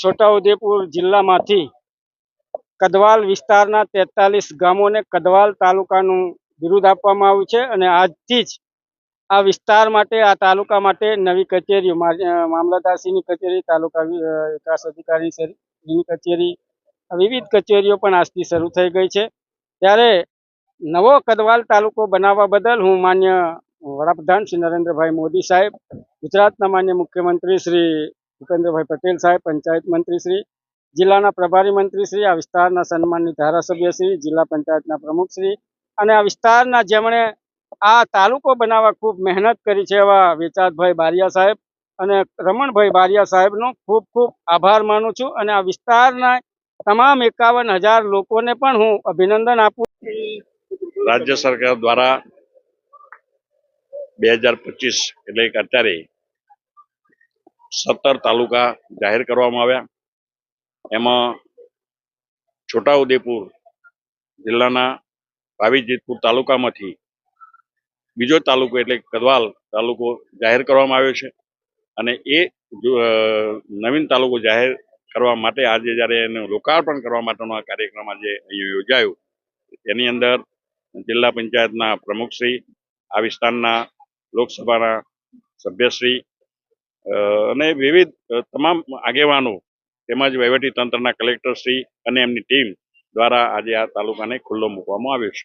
છોટાઉદેપુર જિલ્લામાંથી કદવાલ વિસ્તારના તેતાલીસ ગામોને કદવાલ તાલુકાનું બિરુદ આપવામાં આવ્યું છે અને આજથી જ આ વિસ્તાર માટે, આ તાલુકા માટે નવી કચેરીઓ મામલતદારશ્રીની કચેરી, તાલુકા વિકાસ અધિકારીની કચેરી વિવિધ કચેરીઓ પણ આજથી શરૂ થઈ ગઈ છે. ત્યારે નવો કદવાલ તાલુકો બનાવવા બદલ હું માન્ય વડાપ્રધાન શ્રી નરેન્દ્રભાઈ મોદી સાહેબ, ગુજરાતના માન્ય મુખ્યમંત્રી શ્રી ભૂપેન્દ્રભાઈ પટેલ સાહેબ, પંચાયત મંત્રીશ્રી, જિલ્લાના પ્રભારી મંત્રીશ્રી, આ વિસ્તારના સન્માનની ધારાસભ્યશ્રી, જિલ્લા પંચાયતના પ્રમુખશ્રી અને આ વિસ્તારના જેમણે આ તાલુકો બનાવવા ખૂબ મહેનત કરી છે એવા વેચાતભાઈ બારિયા સાહેબ અને રમણભાઈ બારિયા સાહેબનો ખૂબ ખૂબ આભાર માનું છું અને આ વિસ્તારના તમામ એકાવન હજાર લોકોને પણ હું અભિનંદન આપું રાજ્ય સરકાર દ્વારા બે હજાર પચીસ એટલે અત્યારે સત્તર તાલુકા જાહેર કરવામાં આવ્યા. એમાં છોટાઉદેપુર જિલ્લાના ભાવીજીતપુર તાલુકામાંથી બીજો તાલુકો એટલે કદવાલ તાલુકો જાહેર કરવામાં આવ્યો છે. અને એ નવીન તાલુકો જાહેર કરવા માટે આજે જ્યારે એનું લોકાર્પણ કરવા માટેનો આ કાર્યક્રમ આજે અહીંયા યોજાયો, એની અંદર જિલ્લા પંચાયતના પ્રમુખશ્રી, આ વિસ્તારના લોકસભાના સભ્યશ્રી અને વિવિધ તમામ આગેવાનો તેમજ વહીવટી તંત્રના કલેક્ટરશ્રી અને એમની ટીમ દ્વારા આજે આ તાલુકાને ખુલ્લો મૂકવામાં આવ્યો છે.